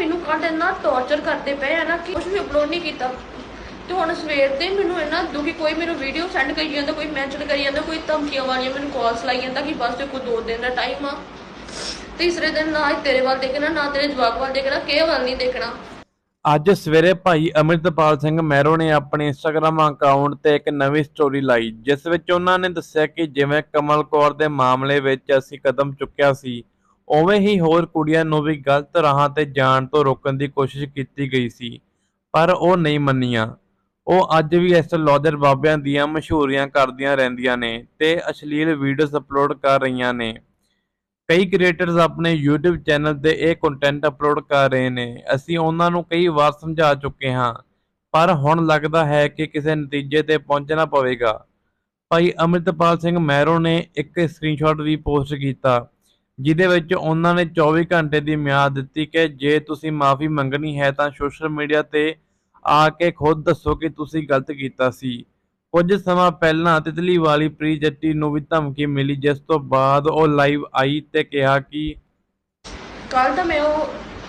ਮੈਨੂੰ ਕੱਲ ਇੰਨਾ ਟੌਰਚਰ ਕਰਦੇ ਪਏ ਆ ਨਾ ਕਿ ਕੁਝ ਵੀ ਅਪਲੋਡ ਨਹੀਂ ਕੀਤਾ। ਤੇ ਹੁਣ ਸਵੇਰ ਦੇ ਮੈਨੂੰ ਇੰਨਾ ਦੁਖੀ ਕੋਈ ਮੈਨੂੰ ਵੀਡੀਓ ਸੈਂਡ ਕਰੀ ਜਾਂਦਾ, ਕੋਈ ਮੈਂਸ਼ਨ ਕਰੀ ਜਾਂਦਾ, ਕੋਈ ਧਮਕੀਆਂ ਵਾਲੀਆਂ ਮੈਨੂੰ ਕਾਲਸ ਲਾਈ ਜਾਂਦਾ ਕਿ ਬਸ ਤੇ ਕੋਈ ਦੋ ਦਿਨ ਦਾ ਟਾਈਮ ਆ। ਤੀਸਰੇ ਦਿਨ ਨਾ ਤੇਰੇ ਵੱਲ ਦੇਖਣਾ, ਨਾ ਤੇਰੇ ਜਵਾਬ ਵੱਲ ਦੇਖਣਾ, ਕਿਸੇ ਵੱਲ ਨਹੀਂ ਦੇਖਣਾ। ਅੱਜ ਸਵੇਰੇ ਭਾਈ ਅਮਰਿਤਪਾਲ ਸਿੰਘ ਮਹਿਰੋ ਨੇ ਆਪਣੇ ਇੰਸਟਾਗ੍ਰam ਅਕਾਊਂਟ ਤੇ ਇੱਕ ਨਵੀਂ ਸਟੋਰੀ ਲਾਈ, ਜਿਸ ਵਿੱਚ ਉਹਨਾਂ ਨੇ ਦੱਸਿਆ ਕਿ ਜਿਵੇਂ ਕਮਲ ਕੌਰ ਦੇ ਮਾਮਲੇ ਵਿੱਚ ਅਸੀਂ ਕਦਮ ਚੁੱਕਿਆ ਸੀ ਉਵੇਂ ਹੀ ਹੋਰ ਕੁੜੀਆਂ ਨੂੰ ਵੀ ਗਲਤ ਰਾਹਾਂ ਤੇ ਜਾਣ ਤੋਂ ਰੋਕਣ ਦੀ ਕੋਸ਼ਿਸ਼ ਕੀਤੀ ਗਈ ਸੀ, ਪਰ ਉਹ ਨਹੀਂ ਮੰਨੀਆਂ। ਉਹ ਅੱਜ ਵੀ ਇਸ ਐਸਟ੍ਰੋਲੋਜਰ ਬਾਬਿਆਂ ਦੀਆਂ ਮਸ਼ਹੂਰੀਆਂ ਕਰਦੀਆਂ ਰਹਿੰਦੀਆਂ ਨੇ ਤੇ ਅਸ਼ਲੀਲ ਵੀਡੀਓਜ਼ ਅਪਲੋਡ ਕਰ ਰਹੀਆਂ ਨੇ। ਕਈ ਕ੍ਰੀਏਟਰਸ ਆਪਣੇ YouTube ਚੈਨਲ ਤੇ ਇਹ ਕੰਟੈਂਟ ਅਪਲੋਡ ਕਰ ਰਹੇ ਨੇ। ਅਸੀਂ ਉਹਨਾਂ ਨੂੰ ਕਈ ਵਾਰ ਸਮਝਾ ਚੁੱਕੇ ਹਾਂ, ਪਰ ਹੁਣ ਲੱਗਦਾ ਹੈ ਕਿ ਕਿਸੇ ਨਤੀਜੇ ਤੇ ਪਹੁੰਚਣਾ ਪਵੇਗਾ। ਭਾਈ ਅਮਰਿਤਪਾਲ ਸਿੰਘ ਮਹਿਰੋ ਨੇ ਇੱਕ ਸਕਰੀਨਸ਼ਾਟ ਵੀ ਪੋਸਟ ਕੀਤਾ। ਜਿਹਦੇ ਵਿੱਚ ਉਹਨਾਂ ਨੇ 24 ਘੰਟੇ ਦੀ ਮਿਆਦ ਦਿੱਤੀ ਕਿ ਜੇ ਤੁਸੀਂ ਮਾਫੀ ਮੰਗਣੀ ਹੈ ਤਾਂ ਸੋਸ਼ਲ ਮੀਡੀਆ ਤੇ ਆ ਕੇ ਖੁਦ ਦੱਸੋ ਕਿ ਤੁਸੀਂ ਗਲਤ ਕੀਤਾ ਸੀ। ਕੁਝ ਸਮਾਂ ਪਹਿਲਾਂ ਤਿਤਲੀ ਵਾਲੀ ਪ੍ਰੀ ਜੱਟੀ ਨੂੰ ਵੀ ਧਮਕੀ ਮਿਲੀ, ਜਿਸ ਤੋਂ ਬਾਅਦ ਉਹ ਲਾਈਵ ਆਈ ਤੇ ਕਿਹਾ ਕਿ ਕੱਲ ਤਾਂ ਮੈਂ ਉਹ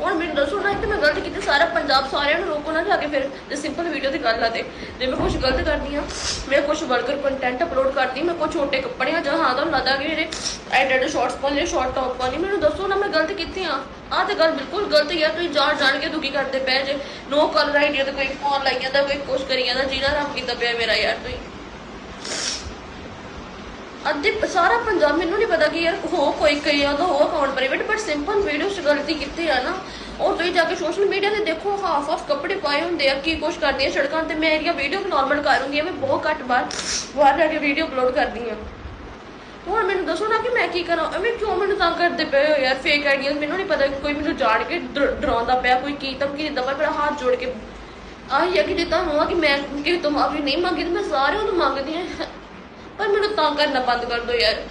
ਹੁਣ ਮੈਨੂੰ ਦੱਸੋ ਨਾ ਕਿ ਮੈਂ ਗਲਤ ਕੀਤੀ, ਸਾਰਾ ਪੰਜਾਬ ਸਾਰਿਆਂ ਨੂੰ ਰੋਕੋ ਨਾ ਜਾ ਕੇ ਫਿਰ ਜੇ ਸਿੰਪਲ ਵੀਡੀਓ ਦੀ ਗੱਲ ਆ ਤੇ। ਜੇ ਮੈਂ ਕੁਝ ਗਲਤ ਕਰਦੀ ਆ ਮੈਂ ਕੁਝ ਵਲਗਰ ਕੰਟੈਂਟ ਅਪਲੋਡ ਕਰਦੀ, ਮੈਂ ਕੋਈ ਛੋਟੇ ਕੱਪੜੇ ਆ ਜਾਂ ਹਾਂ ਤੁਹਾਨੂੰ ਲੱਗਦਾ ਕਿ ਮੇਰੇ ਐਡਿਟ ਸ਼ਾਰਟਸ ਪਾਉਣੇ ਸ਼ਾਰਟ ਟੌਪ ਪਾਉਂਦੀ ਮੈਨੂੰ ਦੱਸੋ ਨਾ, ਮੈਂ ਗਲਤ ਕੀਤੀ ਆ ਆਹ ਤੇ ਗੱਲ ਬਿਲਕੁਲ ਗਲਤ ਹੀ ਆ, ਤੁਸੀਂ ਜਾਣ ਜਾਣ ਕੇ ਦੁਖੀ ਕਰਦੇ ਪਏ ਜੇ। ਨੋ ਕਲਰ ਆਈਡੀਆ ਤੇ ਕੋਈ ਫੋਨ ਲਾਈ ਜਾਂਦਾ ਕੋਈ ਕੁਛ ਕਰੀ ਜਾਂਦਾ ਜਿਹਦਾ ਨਾਮ ਕੀਤਾ ਪਿਆ ਮੇਰਾ ਯਾਰ ਤੁਸੀਂ। ਅੱਧੇ ਸਾਰਾ ਪੰਜਾਬ ਮੈਨੂੰ ਨਹੀਂ ਪਤਾ ਕਿ ਯਾਰ ਹੋ ਕੋਈ ਕਈ ਉਹਦਾ ਹੋ account private but simple video ਚ ਗਲਤੀ ਕੀਤੀ ਆ ਨਾ। ਉਹ ਤੁਸੀਂ ਜਾ ਕੇ ਸੋਸ਼ਲ ਮੀਡੀਆ ਤੇ ਦੇਖੋ ਹਾਫ ਹਾਫ ਕੱਪੜੇ ਪਾਏ ਹੁੰਦੇ ਆ, ਕੀ ਕੁਛ ਕਰਦੀ ਆ ਸੜਕਾਂ ਤੇ। ਮੈਂ ਇਹਦੀਆਂ ਵੀਡੀਓ ਨਾਰਮਲ ਕਰੂੰਗੀ ਮੈਂ ਬਹੁਤ ਘੱਟ ਬਾਰ ਬਾਹਰ ਜਾ ਕੇ ਵੀਡੀਓ ਅਪਲੋਡ ਕਰਦੀ ਆ। ਹੁਣ ਮੈਨੂੰ ਦੱਸੋ ਨਾ ਕਿ ਮੈਂ ਕੀ ਕਰਾਂ? ਐਵੇਂ ਕਿਉਂ ਮੈਨੂੰ ਤੰਗ ਕਰਦੇ ਪਏ ਹੋ ਯਾਰ ਫੇਕ ਆਈਡੀਆਂ ਮੈਨੂੰ ਨਹੀਂ ਪਤਾ ਕੋਈ ਮੈਨੂੰ ਜਾਣ ਕੇ ਡਰ- ਡਰਾਉਂਦਾ ਪਿਆ, ਕੋਈ ਕੀ ਧਮਕੀ ਦਿੰਦਾ ਪਿਆ, ਮੇਰਾ ਹੱਥ ਜੋੜ ਕੇ। ਆਹੀ ਆ ਕਿ ਜੇ ਤੁਹਾਨੂੰ ਆ ਕਿ ਮੈਂ ਕਿਸੇ ਤੋਂ ਮਾਫੀ ਨਹੀਂ ਮੰਗੀ, ਤੇ ਮੈਂ ਸਾਰਿਆਂ ਤੋਂ ਮੰਗਦੀ ਆ। ਪਰ ਮੈਨੂੰ ਤਾਂ ਕਰਨਾ ਬੰਦ ਕਰ ਦਿਓ ਯਾਰ।